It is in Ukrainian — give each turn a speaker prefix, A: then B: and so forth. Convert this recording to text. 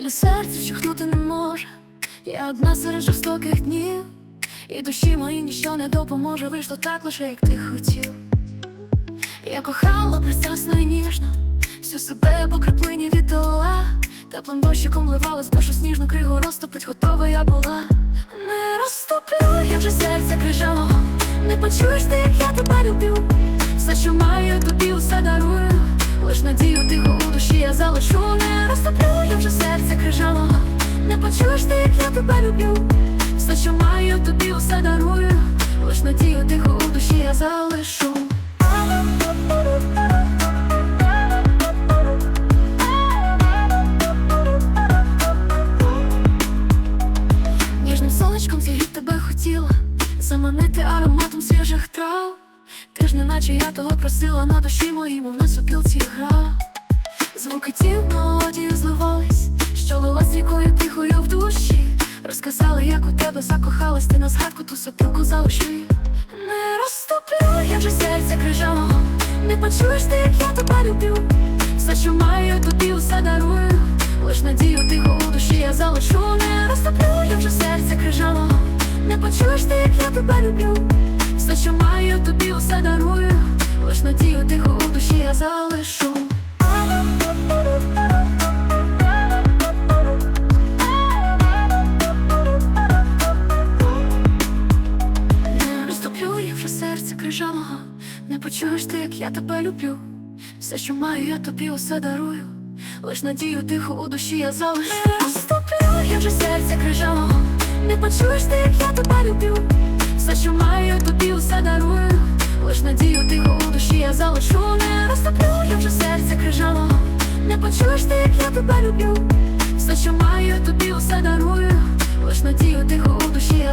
A: Ніжне серце вщухнути не може. Я одна серед жорстоких днів, і душі моїй ніщо не допоможе. Вийшло так лише, як ти хотів. Я кохала пристрасно і ніжно, всю себе по краплині віддала. Теплим дощиком ливалась душу сніжну кригу розтопить, готова я була. Не розтоплю, я вже серця крижаного Не почуєш ти, як я тебе вже Не почуєш ти, як я тебе люблю. Все, що маю, тобі усе дарую. Лиш надію тихо у душі я залишу. Ніжним сонечком зігріти тебе хотіла Заманити ароматом свіжих трав Ти ж не наче я того просила на душі моїй, мов на сопілці гра Звуки тів мелодії зливались, Розказали, як у тебе закохалась, ти на згадку ту сопілку залиши. Не розтоплю, я вже серця крижаного Не почуєш ти, як я тебе люблю. Все, що маю, тобі усе дарую. Лиш надію тихо у душі я залишу. Не розтоплю, я вже серця крижаного Не почуєш ти, як я тебе люблю. Все, що маю, тобі усе я крижаного Не почуєш ти, як я тебе люблю. Все, що маю, я тобі усе дарую. Лиш надію тихо у душі я залишу. Розтоплю, я вже серця крижаного Не почуєш ти, як я тебе люблю. Все, що маю, тобі усе дарую. Лиш надію тихо у душі я залишу. Не розтоплю, я вже серця крижаного Не почуєш ти, як я тебе люблю. Все, що маю, тобі усе дарую. Лиш надію тихо у душі